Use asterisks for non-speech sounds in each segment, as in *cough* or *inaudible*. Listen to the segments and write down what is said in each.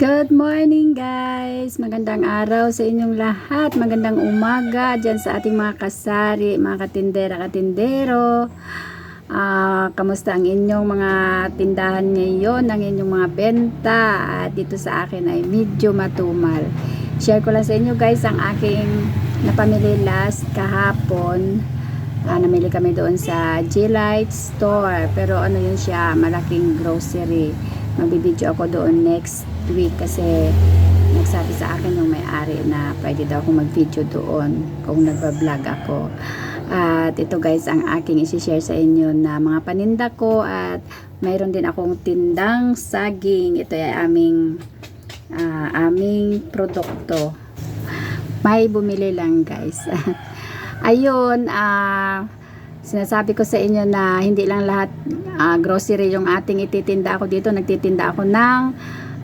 Good morning guys! Magandang araw sa inyong lahat. Magandang umaga dyan sa ating mga kasari, mga katindera, katindero. Ah, kamusta ang inyong mga tindahan ngayon, ang inyong mga benta? At dito sa akin ay medyo matumal. Share ko lang sa inyo guys ang aking napamili last kahapon. Ah, namili kami doon sa G-Light Store. Pero ano yun siya, malaking grocery. Magbibideo ako doon next week kasi nagsabi sa akin yung may-ari na pwede daw akong mag-video doon kung nagbablog ako. At ito guys ang aking isi-share sa inyo na mga paninda ko at mayroon din akong tindang saging. Ito ay aming ah, aming produkto. May bumili lang guys. *laughs* Ayun, ah sinasabi ko sa inyo na hindi lang lahat ah, grocery yung ating ititinda ako dito. Nagtitinda ako ng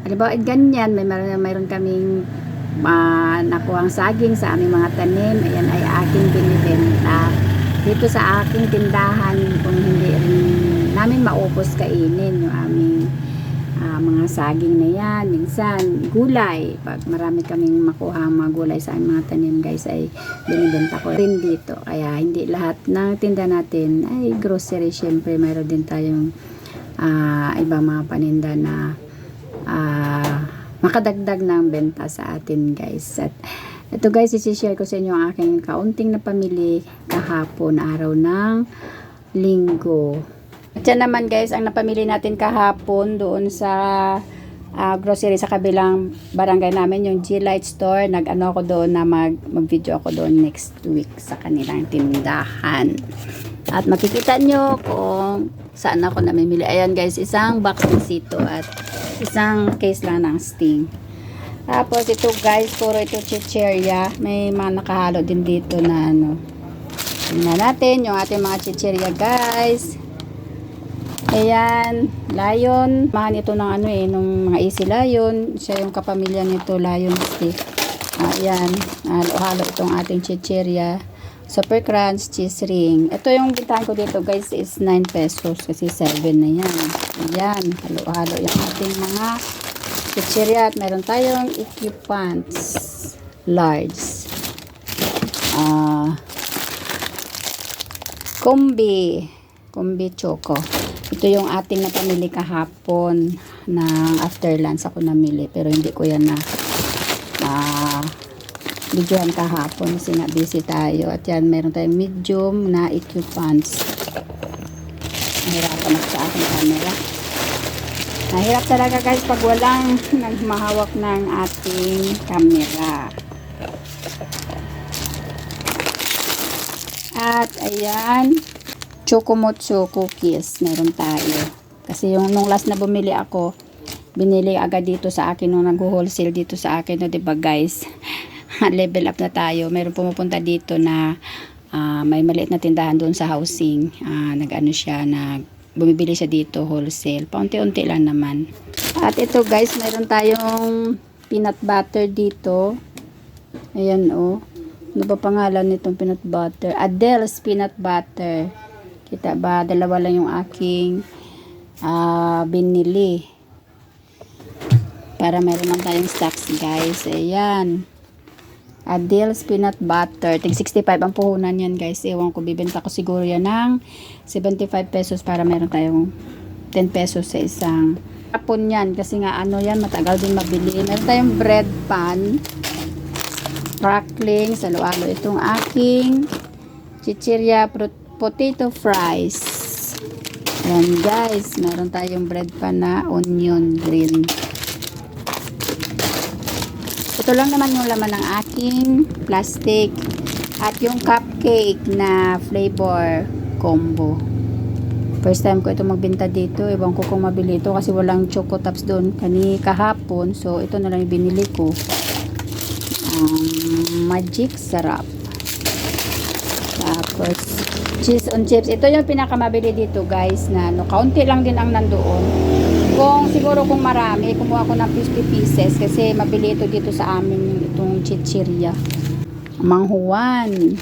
halimbawa ganyan, may mayroon, mayroon kaming uh, nakuhang saging sa aming mga tanim. Ayan ay aking binibenta. Dito sa aking tindahan, kung hindi rin namin maubos kainin yung aming ah, mga saging na yan. Minsan, gulay. Pag marami kaming makuha mga gulay sa mga tanim guys ay binibenta ko rin dito. Kaya hindi lahat ng tinda natin ay grocery. Siyempre, mayroon din tayong ah, ibang mga paninda na ah, makadagdag ng benta sa atin guys. At ito guys, isi-share ko sa inyo ang aking kaunting na pamili kahapon, araw ng linggo. At yan naman guys, ang napamili natin kahapon doon sa ah, grocery sa kabilang barangay namin, yung G-Light Store. Nag-ano ako doon na mag, mag-video ako doon next week sa kanilang tindahan. At makikita nyo kung saan ako namimili. Ayan guys, isang box ng sito at isang case lang ng sting. Tapos ito guys, puro ito chicheria. May mga nakahalo din dito na ano. Tingnan natin yung ating mga chicheria guys. Ayan, lion. Mahan ito ng ano eh, nung mga easy lion. Siya yung kapamilya nito, lion stick. Ayan, halo-halo itong ating chicheria. Super crunch cheese ring. Ito yung bintahan ko dito guys is 9 pesos kasi 7 na yan. Ayan, halo-halo yung ating mga chicheria at meron tayong equipants large. Ah, kumbi. Kumbi choco. Ito yung ating napamili kahapon ng after lunch ako namili pero hindi ko yan na ah, videohan kahapon. Kasi nga busy tayo. At yan meron tayong medium na equipants nahirapan ako sa aking camera. Nahirap talaga guys pag walang *laughs* nagmahawak ng ating camera. At ayan chokomotsu cookies meron tayo kasi yung nung last na bumili ako binili agad dito sa akin nung nag-wholesale dito sa akin no, 'di ba guys *laughs* level up na tayo. Meron pumupunta dito na ah, may maliit na tindahan doon sa housing. Ah, nag-ano siya, nag bumibili siya dito wholesale. Paunti-unti lang naman. At ito guys, meron tayong peanut butter dito. Ayan oh. Ano ba pangalan nitong peanut butter? Adele's peanut butter. Kita ba? Dalawa lang yung aking ah, binili. Para meron lang tayong stocks guys. Ayan. Adele's peanut butter. Tig 65 ang puhunan yan guys. Ewan ko, bibenta ko siguro yan ng 75 pesos para meron tayong 10 pesos sa isang kapon yan. Kasi nga ano yan, matagal din mabili. Meron tayong bread pan. Crackling. Salo-alo itong aking chichirya potato fries. Ayan guys, meron tayong bread pan na onion green. Ito lang naman yung laman ng aking plastic at yung cupcake na flavor combo. First time ko ito magbenta dito. Ewan ko kung mabili ito kasi walang choco tops doon kani kahapon. So, ito na lang yung binili ko. Um, magic sarap. Tapos, cheese on chips. Ito yung pinakamabili dito guys na no, kaunti lang din ang nandoon. Kung siguro kung marami, kumuha ko ng 50 pieces kasi mabili ito dito sa amin yung itong chichirya. Manghuan.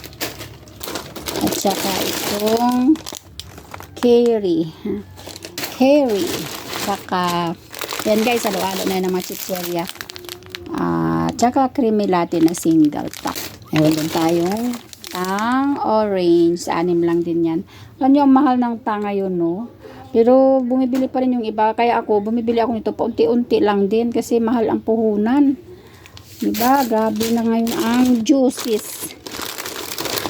At saka itong curry. Curry. Saka Yan guys, halo-halo na yan ng mga chichirya. Ah, tsaka creamy latte na single pack. Meron din tayong tang orange. Anim lang din yan. Alam nyo, ang mahal ng tang ngayon, no? Pero bumibili pa rin yung iba. Kaya ako, bumibili ako nito paunti-unti lang din kasi mahal ang puhunan. Diba? Grabe na ngayon ang juices.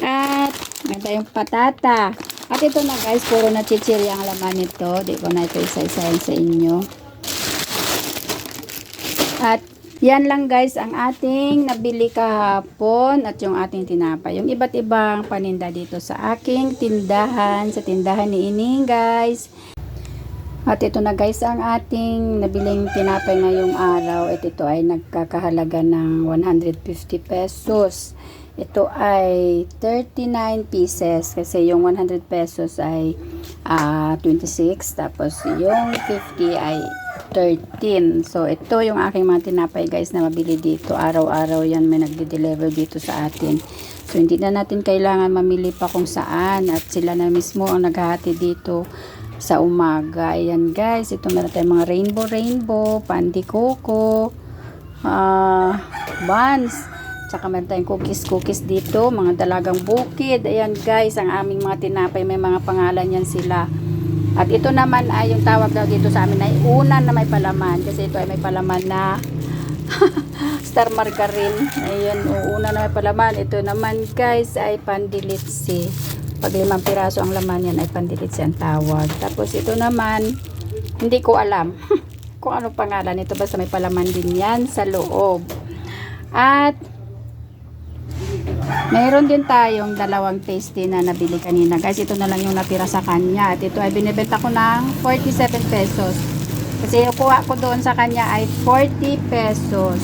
At, may tayong patata. At ito na guys, puro na chichirya ang laman nito. Di ko na ito isa-isahin sa inyo. At yan lang guys ang ating nabili kahapon at yung ating tinapay. Yung iba't ibang paninda dito sa aking tindahan, sa tindahan ni Ining guys. At ito na guys ang ating nabiling tinapay ngayong araw. At ito ay nagkakahalaga ng 150 pesos. Ito ay 39 pieces kasi yung 100 pesos ay ah, 26 tapos yung 50 ay 13. So ito yung aking mga tinapay guys na mabili dito. Araw-araw yan may nagde-deliver dito sa atin. So hindi na natin kailangan mamili pa kung saan at sila na mismo ang naghahati dito sa umaga. Ayan guys, ito meron tayong mga rainbow rainbow, pandi coco, ah buns, Tsaka meron tayong cookies-cookies dito, mga dalagang bukid. Ayan guys, ang aming mga tinapay, may mga pangalan yan sila. At ito naman ay yung tawag daw dito sa amin ay unan na may palaman. Kasi ito ay may palaman na *laughs* star margarine. Ayun, una na may palaman. Ito naman guys ay pandilitsi. Pag limang piraso ang laman yan ay pandilitsi ang tawag. Tapos ito naman, hindi ko alam *laughs* kung ano pangalan ito. Basta may palaman din yan sa loob. At Meron din tayong dalawang tasty na nabili kanina. Guys, ito na lang yung natira sa kanya. At ito ay binibenta ko ng 47 pesos. Kasi yung kuha ko doon sa kanya ay 40 pesos.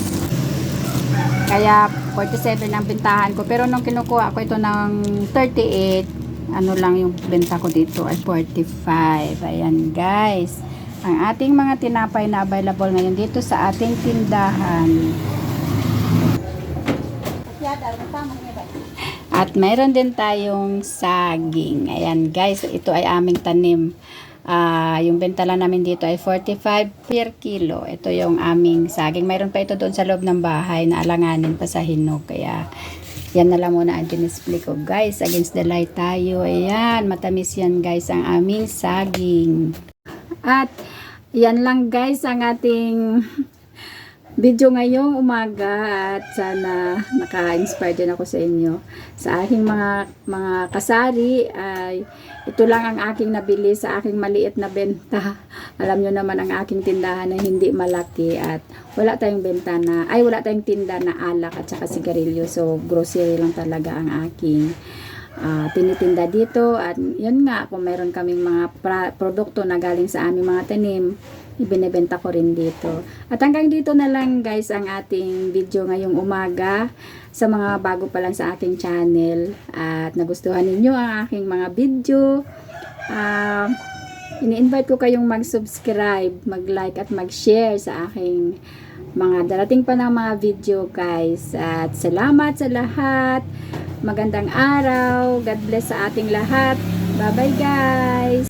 Kaya 47 ang bintahan ko. Pero nung kinukuha ko ito ng 38, ano lang yung benta ko dito ay 45. Ayan guys. Ang ating mga tinapay na available ngayon dito sa ating tindahan. At mayroon din tayong saging. Ayan guys, ito ay aming tanim. Ah, yung benta lang namin dito ay 45 per kilo. Ito yung aming saging. Mayroon pa ito doon sa loob ng bahay na alanganin pa sa hinog. Kaya yan na lang muna ang dinisplay ko guys. Against the light tayo. Ayan, matamis yan guys ang aming saging. At yan lang guys ang ating video ngayong umaga at sana naka-inspire din ako sa inyo. Sa aking mga mga kasari ay ito lang ang aking nabili sa aking maliit na benta. Alam nyo naman ang aking tindahan na hindi malaki at wala tayong benta na, ay wala tayong tinda na alak at saka sigarilyo. So grocery lang talaga ang aking ah, tinitinda dito at yun nga kung meron kaming mga pra- produkto na galing sa aming mga tanim ibinebenta ko rin dito. At hanggang dito na lang guys ang ating video ngayong umaga sa mga bago pa lang sa aking channel at nagustuhan ninyo ang aking mga video. Ah, ini-invite ko kayong mag-subscribe, mag-like at mag-share sa aking mga darating pa ng mga video guys. At salamat sa lahat. Magandang araw. God bless sa ating lahat. Bye-bye guys.